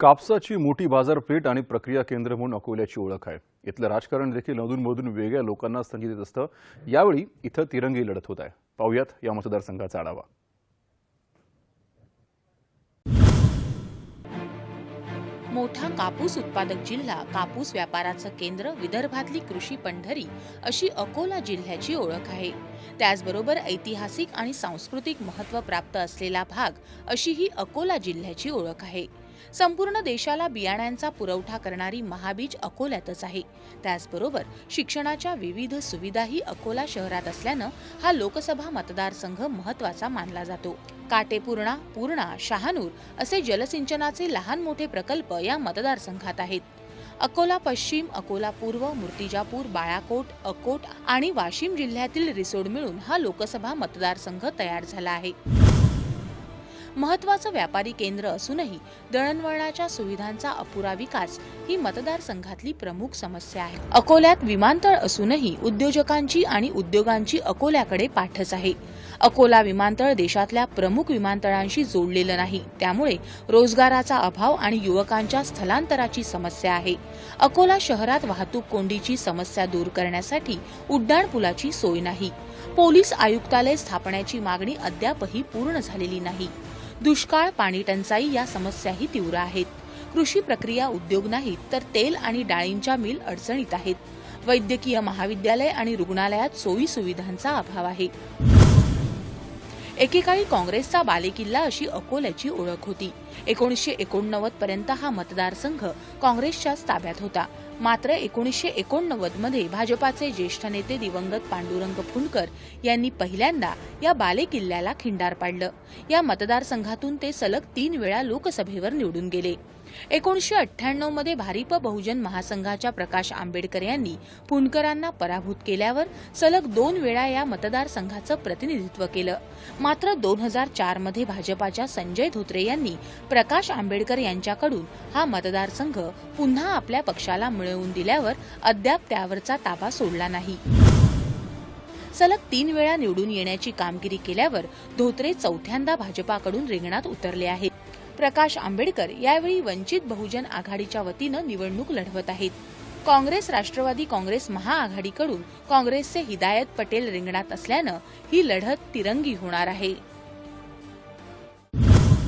कापसाची मोठी बाजारपेठ आणि प्रक्रिया केंद्र म्हणून अकोल्याची ओळख आहे. इथलं राजकारण देखील अधूनमधून वेगळ्या लोकांना संधी देत असतं. यावेळी इथं तिरंगी लढत होत आहे. पाहुयात या मतदारसंघाचा आढावा. मोठा कापूस उत्पादक जिल्हा कापूस व्यापाराचं केंद्र विदर्भातली कृषी पंढरी अशी अकोला जिल्ह्याची ओळख आहे. त्याचबरोबर ऐतिहासिक आणि सांस्कृतिक महत्त्व प्राप्त असलेला भाग अशी ही अकोला जिल्ह्याची ओळख आहे. संपूर्ण देशाला बियाण्यांचा पुरवठा करणारी महाबीज अकोल्यातच आहे. त्याचबरोबर शिक्षणाच्या विविध सुविधाही अकोला शहरात असल्यानं हा लोकसभा मतदारसंघ महत्त्वाचा मानला जातो. काटेपूर्णा पूर्णा शहानूर असे जलसिंचनाचे लहान मोठे प्रकल्प या मतदारसंघात आहेत. अकोला पश्चिम अकोला पूर्व मूर्तिजापूर बाळाकोट अकोट आणि वाशिम जिल्ह्यातील रिसोड मिळून हा लोकसभा मतदारसंघ तयार झाला आहे. महत्वाचं व्यापारी केंद्र असूनही दळणवळणाच्या सुविधांचा अपुरा विकास ही मतदारसंघातली प्रमुख समस्या आहे. अकोल्यात विमानतळ असूनही उद्योजकांची आणि उद्योगांची अकोल्याकडे पाठच आहे. अकोला विमानतळ देशातल्या प्रमुख विमानतळांशी जोडलेलं नाही. त्यामुळे रोजगाराचा अभाव आणि युवकांच्या स्थलांतराची समस्या आहे. अकोला शहरात वाहतूक कोंडीची समस्या दूर करण्यासाठी उड्डाणपुलाची सोय नाही. पोलीस आयुक्तालय स्थापण्याची मागणी अद्यापही पूर्ण झालेली नाही. दुष्काळ पाणी टंचाई या समस्याही तीव्र आहेत. कृषी प्रक्रिया उद्योग नाहीत तर तेल आणि डाळींच्या मिल अडचणीत आहेत. वैद्यकीय महाविद्यालय आणि रुग्णालयात सोयी सुविधांचा अभाव आहे. एकेकाळी काँग्रेसचा बालेकिल्ला अशी अकोल्याची ओळख होती. एकोणीसशे एकोणनव्वद पर्यंत हा मतदारसंघ काँग्रेसच्याच ताब्यात होता. मात्र एकोणीसशे एकोणनव्वदमध्ये भाजपाचे ज्येष्ठ नेते दिवंगत पांडुरंग फुंडकर यांनी पहिल्यांदा या बालेकिल्ल्याला खिंडार पाडलं. या मतदारसंघातून ते सलग तीन वेळा लोकसभेवर निवडून गेले. एकोणीसशे अठ्ठ्याण्णवमध्ये भारिप बहुजन महासंघाच्या प्रकाश आंबेडकर यांनी पुणकरांना पराभूत केल्यावर सलग दोन वेळा या मतदारसंघाचं प्रतिनिधित्व केलं. मात्र दोन हजार चारमध्ये भाजपाच्या संजय धोत्रे यांनी प्रकाश आंबेडकर यांच्याकडून हा मतदारसंघ पुन्हा आपल्या पक्षाला मिळवून दिल्यावर अद्याप त्यावरचा ताबा सोडला नाही. सलग तीन वेळा निवडून येण्याची कामगिरी केल्यावर धोत्रे चौथ्यांदा भाजपाकडून रिंगणात उतरले आहेत. प्रकाश आंबेडकर यावेळी वंचित बहुजन आघाडीच्या वतीनं निवडणूक लढवत आहेत. काँग्रेस राष्ट्रवादी काँग्रेस महाआघाडीकडून काँग्रेसचे हिदायत पटेल रिंगणात असल्यानं ही लढत तिरंगी होणार आहे.